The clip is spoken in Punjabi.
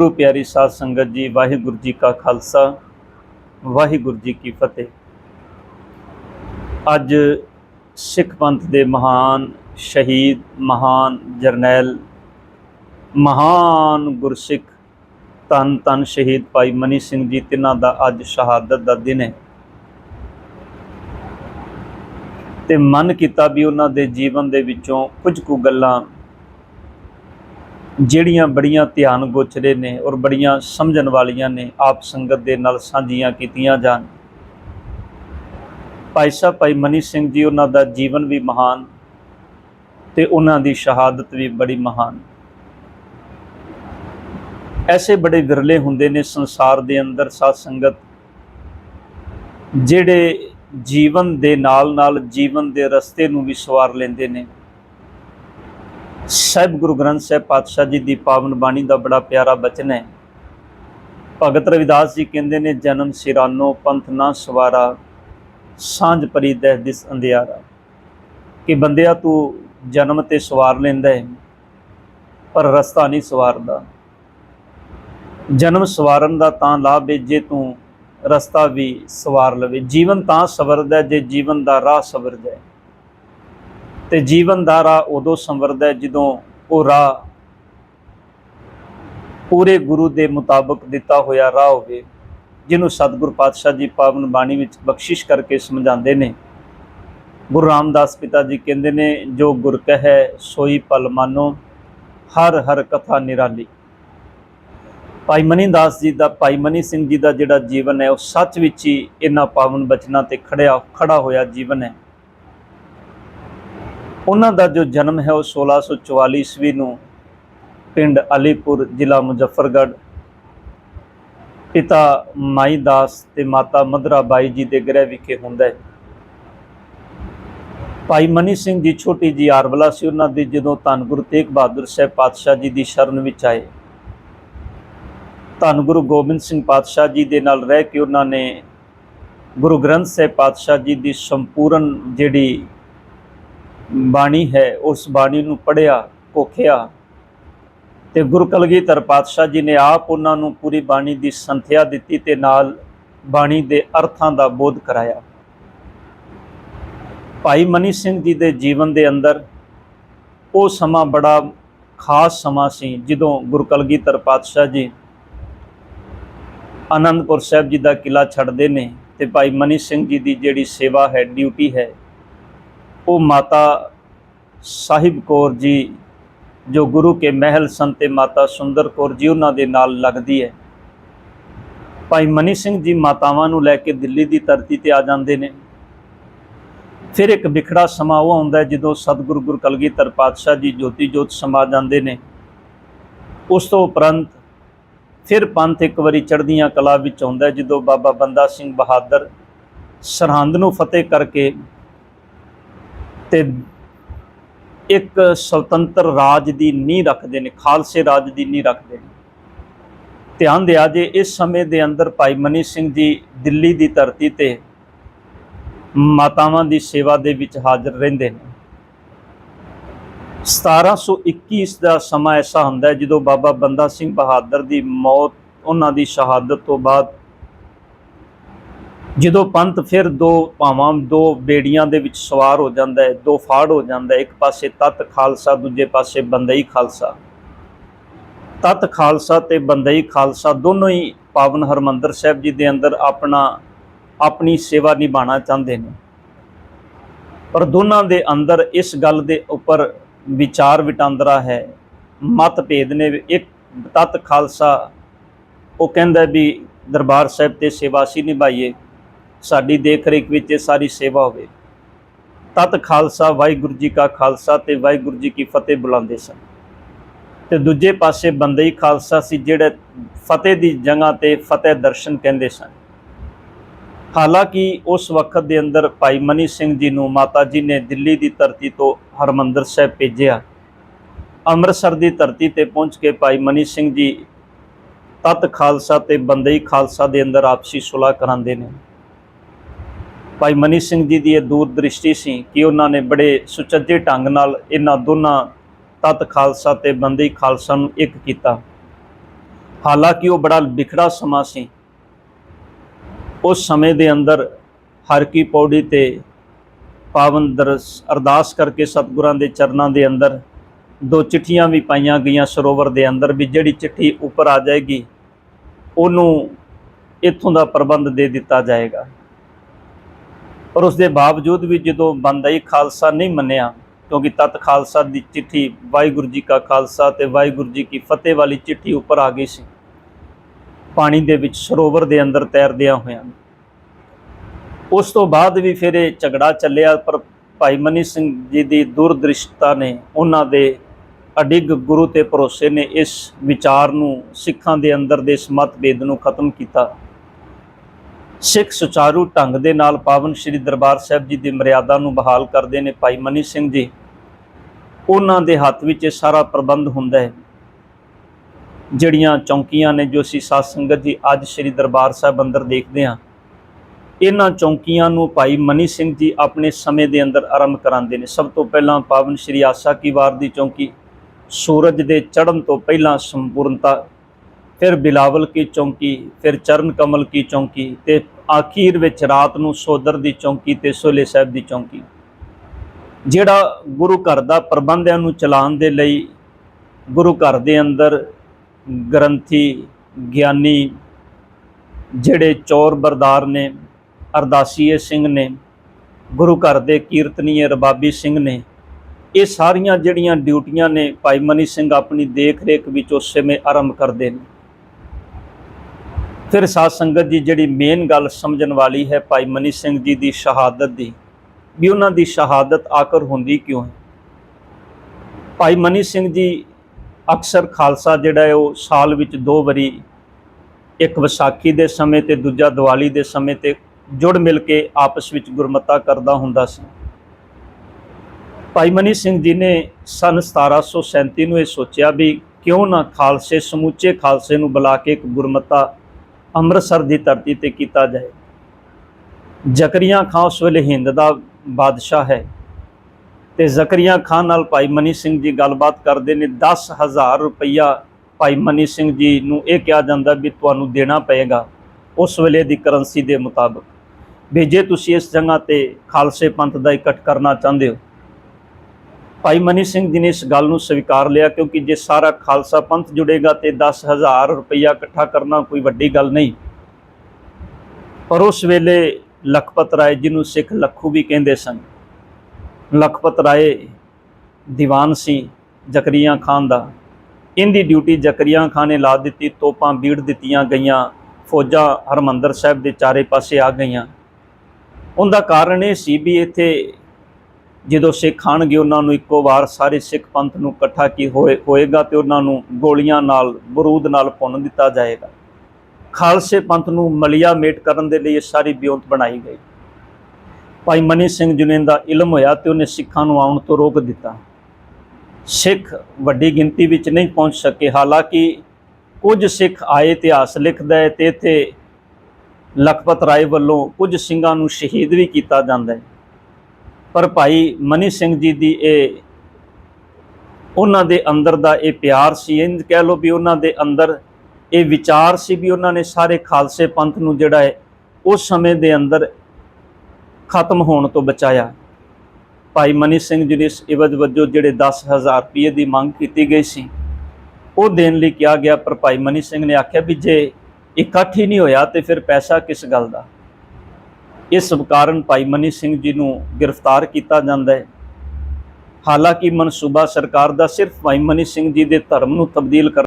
ਗੁਰੂ ਪਿਆਰੀ ਸਾਧ ਸੰਗਤ ਜੀ, ਵਾਹਿਗੁਰੂ ਜੀ ਕਾ ਖਾਲਸਾ, ਵਾਹਿਗੁਰੂ ਜੀ ਕੀ ਫਤਿਹ। ਅੱਜ ਸਿੱਖ ਪੰਥ ਦੇ ਮਹਾਨ ਸ਼ਹੀਦ, ਮਹਾਨ ਜਰਨੈਲ, ਮਹਾਨ ਗੁਰਸਿੱਖ, ਧੰਨ ਧੰਨ ਸ਼ਹੀਦ ਭਾਈ ਮਨੀ ਸਿੰਘ ਜੀ, ਤਿੰਨਾਂ ਦਾ ਅੱਜ ਸ਼ਹਾਦਤ ਦਾ ਦਿਨ ਹੈ। ਤੇ ਮਨ ਕੀਤਾ ਵੀ ਉਹਨਾਂ ਦੇ ਜੀਵਨ ਦੇ ਵਿੱਚੋਂ ਕੁਝ ਕੁ ਗੱਲਾਂ ਜਿਹੜੀਆਂ ਬੜੀਆਂ ਧਿਆਨ ਗੋਚਰੇ ਨੇ ਔਰ ਬੜੀਆਂ ਸਮਝਣ ਵਾਲੀਆਂ ਨੇ, ਆਪ ਸੰਗਤ ਦੇ ਨਾਲ ਸਾਂਝੀਆਂ ਕੀਤੀਆਂ ਜਾਣ। ਭਾਈ ਸਾਹਿਬ, ਭਾਈ ਮਨੀ ਸਿੰਘ ਜੀ, ਉਹਨਾਂ ਦਾ ਜੀਵਨ ਵੀ ਮਹਾਨ ਤੇ ਉਹਨਾਂ ਦੀ ਸ਼ਹਾਦਤ ਵੀ ਬੜੀ ਮਹਾਨ। ਐਸੇ ਬੜੇ ਵਿਰਲੇ ਹੁੰਦੇ ਨੇ ਸੰਸਾਰ ਦੇ ਅੰਦਰ ਸਾਧ ਸੰਗਤ, ਜਿਹੜੇ ਜੀਵਨ ਦੇ ਨਾਲ ਨਾਲ ਜੀਵਨ ਦੇ ਰਸਤੇ ਨੂੰ ਵੀ ਸਵਾਰ ਲੈਂਦੇ ਨੇ। ਸਾਹਿਬ ਗੁਰੂ ਗ੍ਰੰਥ ਸਾਹਿਬ ਪਾਤਸ਼ਾਹ ਜੀ ਦੀ ਪਾਵਨ ਬਾਣੀ ਦਾ ਬੜਾ ਪਿਆਰਾ ਬਚਨ ਹੈ। ਭਗਤ ਰਵਿਦਾਸ ਜੀ ਕਹਿੰਦੇ ਨੇ, ਜਨਮ ਸਿਰਾਨੋ ਪੰਥ ਨਾ ਸਵਾਰਾ, ਸਾਂਝ ਪਰੀ ਦਹਿ ਦਿਸ ਅੰਧਿਆਰਾ। ਕਿ ਬੰਦਿਆ ਤੂੰ ਜਨਮ ਤੇ ਸਵਾਰ ਲੈਂਦਾ ਹੈ, ਪਰ ਰਸਤਾ ਨਹੀਂ ਸਵਾਰਦਾ। ਜਨਮ ਸਵਾਰਨ ਦਾ ਤਾਂ ਲਾਭ ਹੈ ਜੇ ਤੂੰ ਰਸਤਾ ਵੀ ਸਵਾਰ ਲਵੇ। ਜੀਵਨ ਤਾਂ ਸਵਰਦਾ ਜੇ ਜੀਵਨ ਦਾ ਰਾਹ ਸਵਰ ਜਾਏ। ਤੇ ਜੀਵਨ ਦਾ ਰਾਹ ਉਦੋਂ ਸੰਵਰਦਾ ਹੈ ਜਦੋਂ ਉਹ ਰਾਹ ਪੂਰੇ ਗੁਰੂ ਦੇ ਮੁਤਾਬਕ ਦਿੱਤਾ ਹੋਇਆ ਰਾਹ ਹੋਵੇ, ਜਿਹਨੂੰ ਸਤਿਗੁਰ ਪਾਤਸ਼ਾਹ ਜੀ ਪਾਵਨ ਬਾਣੀ ਵਿੱਚ ਬਖਸ਼ਿਸ਼ ਕਰਕੇ ਸਮਝਾਉਂਦੇ ਨੇ। ਗੁਰੂ ਰਾਮਦਾਸ ਪਿਤਾ ਜੀ ਕਹਿੰਦੇ ਨੇ, ਜੋ ਗੁਰ ਕਹੈ, ਸੋਈ ਪਲ ਮਾਨੋ, ਹਰ ਹਰ ਕਥਾ ਨਿਰਾਲੀ। ਭਾਈ ਮਨੀ ਦਾਸ ਜੀ ਦਾ, ਭਾਈ ਮਨੀ ਸਿੰਘ ਜੀ ਦਾ ਜਿਹੜਾ ਜੀਵਨ ਹੈ, ਉਹ ਸੱਚ ਵਿੱਚ ਹੀ ਇਹਨਾਂ ਪਾਵਨ ਬਚਨਾਂ ਤੇ ਖੜਿਆ, ਖੜਾ ਹੋਇਆ ਜੀਵਨ ਹੈ। ਉਹਨਾਂ ਦਾ ਜੋ ਜਨਮ ਹੈ ਉਹ 1644 ਈਸਵੀ ਨੂੰ ਪਿੰਡ ਅਲੀਪੁਰ ਜ਼ਿਲ੍ਹਾ ਮੁਜ਼ੱਫਰਗੜ੍ਹ। ਪਿਤਾ ਮਾਈ ਦਾਸ ਤੇ ਮਾਤਾ ਮਧਰਾ ਬਾਈ ਜੀ ਦੇ ਗ੍ਰਹਿ ਵਿਖੇ ਹੁੰਦਾ ਹੈ। ਭਾਈ ਮਨੀ ਸਿੰਘ ਜੀ ਛੋਟੀ ਜੀ ਆਰਵਲਾ ਸੀ ਉਹਨਾਂ ਦੀ ਜਦੋਂ ਧੰਨ ਗੁਰੂ ਤੇਗ ਬਹਾਦਰ ਸਾਹਿਬ ਪਾਤਸ਼ਾਹ ਜੀ ਦੀ ਸ਼ਰਨ ਵਿੱਚ ਆਏ। ਧੰਨ ਗੁਰੂ ਗੋਬਿੰਦ ਸਿੰਘ ਪਾਤਸ਼ਾਹ ਜੀ ਦੇ ਨਾਲ ਰਹਿ ਕੇ ਉਹਨਾਂ ਨੇ ਗੁਰੂ ਗ੍ਰੰਥ ਸਾਹਿਬ ਪਾਤਸ਼ਾਹ ਜੀ ਦੀ ਸੰਪੂਰਨ ਜਿਹੜੀ ਬਾਣੀ ਹੈ, ਉਸ ਬਾਣੀ ਨੂੰ ਪੜਿਆ ਕੋਖਿਆ ਤੇ ਗੁਰੂ ਕਲਗੀਧਰ ਪਾਤਸ਼ਾਹ ਜੀ ਨੇ ਆਪ ਉਹਨਾਂ ਨੂੰ ਪੂਰੀ ਬਾਣੀ ਦੀ ਸੰਥਿਆ ਦਿੱਤੀ ਤੇ ਨਾਲ ਬਾਣੀ ਦੇ ਅਰਥਾਂ ਦਾ ਬੋਧ ਕਰਾਇਆ। ਭਾਈ ਮਨੀ ਸਿੰਘ ਜੀ ਦੇ ਜੀਵਨ ਦੇ ਅੰਦਰ ਉਹ ਸਮਾਂ ਬੜਾ ਖਾਸ ਸਮਾਂ ਸੀ, ਜਦੋਂ ਗੁਰੂ ਕਲਗੀਧਰ ਪਾਤਸ਼ਾਹ ਜੀ ਆਨੰਦਪੁਰ ਸਾਹਿਬ ਜੀ ਦਾ ਕਿਲਾ ਛੱਡਦੇ ਨੇ ਤੇ ਭਾਈ ਮਨੀ ਸਿੰਘ ਜੀ ਦੀ ਜਿਹੜੀ ਸੇਵਾ ਹੈ, ਡਿਊਟੀ ਹੈ ਉਹ ਮਾਤਾ ਸਾਹਿਬ ਕੌਰ ਜੀ, ਜੋ ਗੁਰੂ ਕੇ ਮਹਿਲ ਸਨ ਤੇ ਮਾਤਾ ਸੁੰਦਰ ਕੌਰ ਜੀ ਉਹਨਾਂ ਦੇ ਨਾਲ ਲੱਗਦੀ ਹੈ। ਭਾਈ ਮਨੀ ਸਿੰਘ ਜੀ ਮਾਤਾਵਾਂ ਨੂੰ ਲੈ ਕੇ ਦਿੱਲੀ ਦੀ ਧਰਤੀ ਤੇ ਆ ਜਾਂਦੇ ਨੇ। ਫਿਰ ਇੱਕ ਵਿਖੜਾ ਸਮਾਂ ਉਹ ਆਉਂਦਾ ਜਦੋਂ ਸਤਿਗੁਰੂ ਗੁਰੂ ਕਲਗੀਧਰ ਪਾਤਸ਼ਾਹ ਜੀ ਜੋਤੀ ਜੋਤ ਸਮਾ ਜਾਂਦੇ ਨੇ। ਉਸ ਤੋਂ ਉਪਰੰਤ ਫਿਰ ਪੰਥ ਇੱਕ ਵਾਰੀ ਚੜ੍ਹਦੀਆਂ ਕਲਾ ਵਿੱਚ ਆਉਂਦਾ ਜਦੋਂ ਬਾਬਾ ਬੰਦਾ ਸਿੰਘ ਬਹਾਦਰ ਸਰਹੰਦ ਨੂੰ ਫਤਿਹ ਕਰਕੇ ਤੇ ਇੱਕ ਸੁਤੰਤਰ ਰਾਜ ਦੀ ਨੀਂਹ ਰੱਖਦੇ ਨੇ, ਖਾਲਸੇ ਰਾਜ ਦੀ ਨੀਂਹ ਰੱਖਦੇ ਨੇ। ਧਿਆਨ ਦਿਆ ਜੇ ਇਸ ਸਮੇਂ ਦੇ ਅੰਦਰ ਭਾਈ ਮਨੀ ਸਿੰਘ ਜੀ ਦਿੱਲੀ ਦੀ ਧਰਤੀ ਤੇ ਮਾਤਾਵਾਂ ਦੀ ਸੇਵਾ ਦੇ ਵਿੱਚ ਹਾਜ਼ਰ ਰਹਿੰਦੇ ਨੇ। 1721 ਦਾ ਸਮਾਂ ਐਸਾ ਹੁੰਦਾ ਜਦੋਂ ਬਾਬਾ ਬੰਦਾ ਸਿੰਘ ਬਹਾਦਰ ਦੀ ਮੌਤ, ਉਹਨਾਂ ਦੀ ਸ਼ਹਾਦਤ ਤੋਂ ਬਾਅਦ ਜਦੋਂ ਪੰਥ ਫਿਰ ਦੋ ਭਾਵਾਂ, ਦੋ ਬੇੜੀਆਂ ਦੇ ਵਿੱਚ ਸਵਾਰ ਹੋ ਜਾਂਦਾ ਹੈ, ਦੋ ਫਾੜ ਹੋ ਜਾਂਦਾ ਹੈ, ਇੱਕ ਪਾਸੇ ਤਤ ਖਾਲਸਾ, ਦੂਜੇ ਪਾਸੇ ਬੰਦਈ ਖਾਲਸਾ। ਤਤ ਖਾਲਸਾ ਤੇ ਬੰਦਈ ਖਾਲਸਾ ਦੋਨੋਂ ਹੀ ਪਾਵਨ ਹਰਮੰਦਰ ਸਾਹਿਬ ਜੀ ਦੇ ਅੰਦਰ ਆਪਣਾ, ਆਪਣੀ ਸੇਵਾ ਨਿਭਾਉਣਾ ਚਾਹੁੰਦੇ ਨੇ। ਪਰ ਦੋਨਾਂ ਦੇ ਅੰਦਰ ਇਸ ਗੱਲ ਦੇ ਉੱਪਰ ਵਿਚਾਰ ਵਟਾਂਦਰਾ ਹੈ ਮਤਭੇਦ ਨੇ ਇੱਕ ਤਤ ਖਾਲਸਾ, ਉਹ ਕਹਿੰਦਾ ਵੀ ਦਰਬਾਰ ਸਾਹਿਬ ਤੇ ਸੇਵਾ ਸੀ ਨਿਭਾਈਏ। ਸਾਡੀ ਦੇਖ ਰੇਖ ਵਿੱਚ ਇਹ ਸਾਰੀ ਸੇਵਾ ਹੋਵੇ। ਤਤ ਖਾਲਸਾ, ਵਾਹਿਗੁਰੂ ਜੀ ਕਾ ਖਾਲਸਾ ਤੇ ਵਾਹਿਗੁਰੂ ਜੀ ਕੀ ਫਤਿਹ ਬੁਲਾਉਂਦੇ ਸਨ। ਤੇ ਦੂਜੇ ਪਾਸੇ ਬੰਦਈ ਖਾਲਸਾ ਸੀ ਜਿਹੜੇ ਫਤਿਹ ਦੀ ਜਗ੍ਹਾ ਤੇ ਫਤਿਹ ਦਰਸ਼ਨ ਕਹਿੰਦੇ ਸਨ। ਹਾਲਾਂਕਿ ਉਸ ਵਕਤ ਦੇ ਅੰਦਰ ਭਾਈ ਮਨੀ ਸਿੰਘ ਜੀ ਨੂੰ ਮਾਤਾ ਜੀ ਨੇ ਦਿੱਲੀ ਦੀ ਧਰਤੀ ਤੋਂ ਹਰਮੰਦਰ ਸਾਹਿਬ ਭੇਜਿਆ। ਅੰਮ੍ਰਿਤਸਰ ਦੀ ਧਰਤੀ ਤੇ ਪਹੁੰਚ ਕੇ ਭਾਈ ਮਨੀ ਸਿੰਘ ਜੀ ਤਤ ਖਾਲਸਾ ਤੇ ਬੰਦਈ ਖਾਲਸਾ ਦੇ ਅੰਦਰ ਆਪਸੀ ਸੁਲਾਹ ਕਰਾਉਂਦੇ ਨੇ। ਭਾਈ ਮਨੀ ਸਿੰਘ ਜੀ ਦੀ ਇਹ ਦੂਰ ਦ੍ਰਿਸ਼ਟੀ ਸੀ ਕਿ ਉਹਨਾਂ ਨੇ ਬੜੇ ਸੁਚੱਜੇ ਢੰਗ ਨਾਲ ਇਹਨਾਂ ਦੋਨਾਂ ਤਤ ਖਾਲਸਾ ਤੇ ਬੰਦੀ ਖਾਲਸਾ ਨੂੰ ਇੱਕ ਕੀਤਾ। ਹਾਲਾਂਕਿ ਉਹ ਬੜਾ ਵਿਖੜਾ ਸਮਾਂ ਸੀ। ਉਸ ਸਮੇਂ ਦੇ ਅੰਦਰ ਹਰ ਕੀ ਪੌੜੀ ਤੇ ਪਾਵਨ ਦਰਸ ਅਰਦਾਸ ਕਰਕੇ ਸਤਿਗੁਰਾਂ ਦੇ ਚਰਨਾਂ ਦੇ ਅੰਦਰ ਦੋ ਚਿੱਠੀਆਂ ਵੀ ਪਾਈਆਂ ਗਈਆਂ ਸਰੋਵਰ ਦੇ ਅੰਦਰ ਵੀ ਜਿਹੜੀ ਚਿੱਠੀ ਉੱਪਰ ਆ ਜਾਏਗੀ, ਉਹਨੂੰ ਇੱਥੋਂ ਦਾ ਪ੍ਰਬੰਧ ਦੇ ਦਿੱਤਾ ਜਾਏਗਾ। ਪਰ ਉਸ ਦੇ ਬਾਵਜੂਦ ਵੀ ਜਦੋਂ ਬੰਦਾਈ ਖਾਲਸਾ ਨਹੀਂ ਮੰਨਿਆ, ਕਿਉਂਕਿ ਤਤ ਖਾਲਸਾ ਦੀ ਚਿੱਠੀ ਵਾਹਿਗੁਰੂ ਜੀ ਕਾ ਖਾਲਸਾ ਤੇ ਵਾਹਿਗੁਰੂ ਜੀ ਕੀ ਫਤਿਹ ਵਾਲੀ ਚਿੱਠੀ ਉੱਪਰ ਆ ਗਈ ਸੀ, ਪਾਣੀ ਦੇ ਵਿੱਚ ਸਰੋਵਰ ਦੇ ਅੰਦਰ ਤੈਰਦਿਆਂ ਹੋਇਆਂ। ਉਸ ਤੋਂ ਬਾਅਦ ਵੀ ਫਿਰ ਇਹ ਝਗੜਾ ਚੱਲਿਆ, ਪਰ ਭਾਈ ਮਨੀ ਸਿੰਘ ਜੀ ਦੀ ਦੂਰਦ੍ਰਿਸ਼ਟਤਾ ਨੇ ਉਹਨਾਂ ਦੇ ਅਡਿੱਗ ਗੁਰੂ ਤੇ ਭਰੋਸੇ ਨੇ ਇਸ ਵਿਚਾਰ ਨੂੰ ਸਿੱਖਾਂ ਦੇ ਅੰਦਰ ਦੇ ਇਸ ਮਤਭੇਦ ਨੂੰ ਖਤਮ ਕੀਤਾ। ਸਿੱਖ ਸੁਚਾਰੂ ਢੰਗ ਦੇ ਨਾਲ ਪਾਵਨ ਸ੍ਰੀ ਦਰਬਾਰ ਸਾਹਿਬ ਜੀ ਦੀ ਮਰਿਆਦਾ ਨੂੰ ਬਹਾਲ ਕਰਦੇ ਨੇ ਭਾਈ ਮਨੀ ਸਿੰਘ ਜੀ। ਉਹਨਾਂ ਦੇ ਹੱਥ ਵਿੱਚ ਇਹ ਸਾਰਾ ਪ੍ਰਬੰਧ ਹੁੰਦਾ ਹੈ। ਜਿਹੜੀਆਂ ਚੌਂਕੀਆਂ ਨੇ ਜੋ ਅਸੀਂ ਸਾਧ ਸੰਗਤ ਜੀ ਅੱਜ ਸ੍ਰੀ ਦਰਬਾਰ ਸਾਹਿਬ ਅੰਦਰ ਦੇਖਦੇ ਹਾਂ, ਇਹਨਾਂ ਚੌਂਕੀਆਂ ਨੂੰ ਭਾਈ ਮਨੀ ਸਿੰਘ ਜੀ ਆਪਣੇ ਸਮੇਂ ਦੇ ਅੰਦਰ ਆਰੰਭ ਕਰਾਉਂਦੇ ਨੇ। ਸਭ ਤੋਂ ਪਹਿਲਾਂ ਪਾਵਨ ਸ੍ਰੀ ਆਸਾ ਕੀ ਵਾਰ ਦੀ ਚੌਂਕੀ ਸੂਰਜ ਦੇ ਚੜ੍ਹਨ ਤੋਂ ਪਹਿਲਾਂ ਸੰਪੂਰਨਤਾ ਫਿਰ ਬਿਲਾਵਲ ਕੀ ਚੌਂਕੀ, ਫਿਰ ਚਰਨ ਕਮਲ ਕੀ ਚੌਂਕੀ ਤੇ ਆਖੀਰ ਵਿੱਚ ਰਾਤ ਨੂੰ ਸੋਦਰ ਦੀ ਚੌਂਕੀ ਤੇ ਸੋਲੇ ਸਾਹਿਬ ਦੀ ਚੌਂਕੀ। ਜਿਹੜਾ ਗੁਰੂ ਘਰ ਦਾ ਪ੍ਰਬੰਧਿਆਂ ਨੂੰ ਚਲਾਉਣ ਦੇ ਲਈ ਗੁਰੂ ਘਰ ਦੇ ਅੰਦਰ ਗ੍ਰੰਥੀ, ਗਿਆਨੀ ਜਿਹੜੇ ਚੌਰ ਬਰਦਾਰ ਨੇ, ਅਰਦਾਸੀਏ ਸਿੰਘ ਨੇ, ਗੁਰੂ ਘਰ ਦੇ ਕੀਰਤਨੀਏ ਰਬਾਬੀ ਸਿੰਘ ਨੇ, ਇਹ ਸਾਰੀਆਂ ਜਿਹੜੀਆਂ ਡਿਊਟੀਆਂ ਨੇ ਭਾਈ ਮਨੀ ਸਿੰਘ ਆਪਣੀ ਦੇਖ ਰੇਖ ਵਿੱਚ ਉਸ ਸਮੇਂ ਆਰੰਭ ਕਰਦੇ ਨੇ। ਫਿਰ ਸਾਧ ਸੰਗਤ ਜੀ ਜਿਹੜੀ ਮੇਨ ਗੱਲ ਸਮਝਣ ਵਾਲੀ ਹੈ ਭਾਈ ਮਨੀ ਸਿੰਘ ਜੀ ਦੀ ਸ਼ਹਾਦਤ ਦੀ, ਵੀ ਉਹਨਾਂ ਦੀ ਸ਼ਹਾਦਤ ਆਕਰ ਹੁੰਦੀ ਕਿਉਂ ਹੈ? ਭਾਈ ਮਨੀ ਸਿੰਘ ਜੀ ਅਕਸਰ ਖਾਲਸਾ ਜਿਹੜਾ ਹੈ ਉਹ ਸਾਲ ਵਿੱਚ ਦੋ ਵਾਰੀ ਇੱਕ ਵਿਸਾਖੀ ਦੇ ਸਮੇਂ ਤੇ ਦੂਜਾ ਦੀਵਾਲੀ ਦੇ ਸਮੇਂ ਤੇ ਜੁੜ ਮਿਲ ਕੇ ਆਪਸ ਵਿੱਚ ਗੁਰਮਤਾ ਕਰਦਾ ਹੁੰਦਾ ਸੀ। ਭਾਈ ਮਨੀ ਸਿੰਘ ਜੀ ਨੇ ਸਨ 1737 ਨੂੰ ਇਹ ਸੋਚਿਆ ਵੀ ਕਿਉਂ ਨਾ ਖਾਲਸੇ ਸਮੁੱਚੇ ਖਾਲਸੇ ਨੂੰ ਬੁਲਾ ਕੇ ਇੱਕ ਗੁਰਮਤਾ ਅੰਮ੍ਰਿਤਸਰ ਦੀ ਧਰਤੀ ਤੇ ਕੀਤਾ ਜਾਏ। ਜ਼ਕਰੀਆ ਖਾਨ ਉਸ ਵੇਲੇ ਹਿੰਦ ਦਾ ਬਾਦਸ਼ਾਹ ਹੈ ਤੇ ਜ਼ਕਰੀਆ ਖਾਨ ਨਾਲ ਭਾਈ ਮਨੀ ਸਿੰਘ ਜੀ ਗੱਲਬਾਤ ਕਰਦੇ ਨੇ 10000 ਰੁਪਈਆ ਭਾਈ ਮਨੀ ਸਿੰਘ ਜੀ ਨੂੰ ਇਹ ਕਿਹਾ ਜਾਂਦਾ ਵੀ ਤੁਹਾਨੂੰ ਦੇਣਾ ਪਏਗਾ ਉਸ ਵੇਲੇ ਦੀ ਕਰੰਸੀ ਦੇ ਮੁਤਾਬਕ। ਵੀ ਜੇ ਤੁਸੀਂ ਇਸ ਜਗ੍ਹਾ ਤੇ ਖਾਲਸੇ ਪੰਥ ਦਾ ਇਕੱਠ ਕਰਨਾ ਚਾਹੁੰਦੇ ਹੋ ਭਾਈ ਮਨੀ ਸਿੰਘ ਜੀ ਨੇ ਇਸ ਗੱਲ ਨੂੰ ਸਵੀਕਾਰ ਲਿਆ ਕਿਉਂਕਿ ਜੇ ਸਾਰਾ ਖਾਲਸਾ ਪੰਥ ਜੁੜੇਗਾ ਤੇ 10000 ਰੁਪਈਆ ਇਕੱਠਾ ਕਰਨਾ ਕੋਈ ਵੱਡੀ ਗੱਲ ਨਹੀਂ। ਪਰ ਉਸ ਵੇਲੇ ਲਖਪਤ ਰਾਏ ਜਿਹਨੂੰ ਸਿੱਖ ਲੱਖੂ ਵੀ ਕਹਿੰਦੇ ਸਨ। ਲਖਪਤ ਰਾਏ ਦੀਵਾਨ ਸੀ ਜ਼ਕਰੀਆ ਖਾਨ ਦਾ। ਇਹਦੀ ਡਿਊਟੀ ਜ਼ਕਰੀਆ ਖਾਨ ਨੇ ਲਾ ਦਿੱਤੀ, ਤੋਪਾਂ ਬੀੜ ਦਿੱਤੀਆਂ ਗਈਆਂ, ਫੌਜਾਂ ਹਰਮੰਦਰ ਸਾਹਿਬ ਦੇ ਚਾਰੇ ਪਾਸੇ ਆ ਗਈਆਂ। ਉਹਦਾ ਕਾਰਨ ਇਹ ਸੀ ਵੀ ਇੱਥੇ ਜਦੋਂ ਸਿੱਖ ਆਣਗੇ ਉਹਨਾਂ ਨੂੰ ਇੱਕੋ ਵਾਰ ਸਾਰੇ ਸਿੱਖ ਪੰਥ ਨੂੰ ਇਕੱਠਾ ਕੀ ਹੋਏ, ਹੋਏਗਾ ਤੇ ਉਹਨਾਂ ਨੂੰ ਗੋਲੀਆਂ ਨਾਲ, ਬਰੂਦ ਨਾਲ ਭੁੰਨ ਦਿੱਤਾ ਜਾਏਗਾ। ਖਾਲਸੇ ਪੰਥ ਨੂੰ ਮਲਿਆ ਮੇਟ ਕਰਨ ਦੇ ਲਈ ਇਹ ਸਾਰੀ ਬਿਉਂਤ ਬਣਾਈ ਗਈ। ਭਾਈ ਮਨੀ ਸਿੰਘ ਜੀ ਦਾ ਇਲਮ ਹੋਇਆ ਤੇ ਉਹਨੇ ਸਿੱਖਾਂ ਨੂੰ ਆਉਣ ਤੋਂ ਰੋਕ ਦਿੱਤਾ। ਸਿੱਖ ਵੱਡੀ ਗਿਣਤੀ ਵਿੱਚ ਨਹੀਂ ਪਹੁੰਚ ਸਕੇ। ਹਾਲਾਂਕਿ ਕੁਝ ਸਿੱਖ ਆਏ, ਇਤਿਹਾਸ ਲਿਖਦਾ ਹੈ ਤੇ ਇੱਥੇ ਲਖਪਤ ਰਾਏ ਵੱਲੋਂ ਕੁਝ ਸਿੰਘਾਂ ਨੂੰ ਸ਼ਹੀਦ ਵੀ ਕੀਤਾ ਜਾਂਦਾ ਹੈ। ਪਰ ਭਾਈ ਮਨੀ ਸਿੰਘ ਜੀ ਦੀ ਇਹ ਉਹਨਾਂ ਦੇ ਅੰਦਰ ਦਾ ਇਹ ਪਿਆਰ ਸੀ ਇੰਜ ਕਹਿ ਲਓ ਵੀ ਉਹਨਾਂ ਦੇ ਅੰਦਰ ਇਹ ਵਿਚਾਰ ਸੀ ਵੀ ਉਹਨਾਂ ਨੇ ਸਾਰੇ ਖਾਲਸੇ ਪੰਥ ਨੂੰ ਜਿਹੜਾ ਹੈ ਉਸ ਸਮੇਂ ਦੇ ਅੰਦਰ ਖਤਮ ਹੋਣ ਤੋਂ ਬਚਾਇਆ। ਭਾਈ ਮਨੀ ਸਿੰਘ ਜੀ ਨੇ ਇਸ ਇਵਜ ਵਜੋਂ ਜਿਹੜੇ 10000 ਰੁਪਏ ਦੀ ਮੰਗ ਕੀਤੀ ਗਈ ਸੀ, ਉਹ ਦੇਣ ਲਈ ਕਿਹਾ ਗਿਆ, ਪਰ ਭਾਈ ਮਨੀ ਸਿੰਘ ਨੇ ਆਖਿਆ ਵੀ ਜੇ ਇਕੱਠ ਹੀ ਨਹੀਂ ਹੋਇਆ ਤੇ ਫਿਰ ਪੈਸਾ ਕਿਸ ਗੱਲ ਦਾ? ਇਸ ਕਾਰਨ ਭਾਈ ਮਨੀ ਸਿੰਘ ਜੀ ਨੂੰ ਗ੍ਰਿਫਤਾਰ ਕੀਤਾ ਜਾਂਦਾ ਹੈ। ਹਾਲਾਂਕਿ ਮਨਸੂਬਾ ਸਰਕਾਰ ਦਾ ਸਿਰਫ ਭਾਈ ਮਨੀ ਸਿੰਘ ਜੀ ਦੇ ਧਰਮ ਨੂੰ ਤਬਦੀਲ ਕਰ